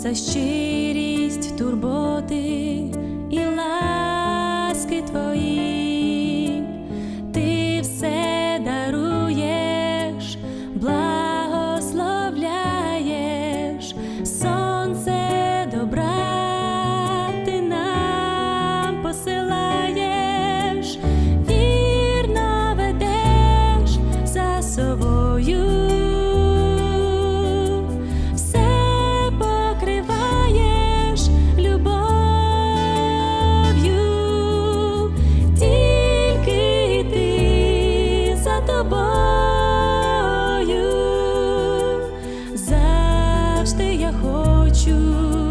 за щирість, турботи і ласки твої. жити я хочу.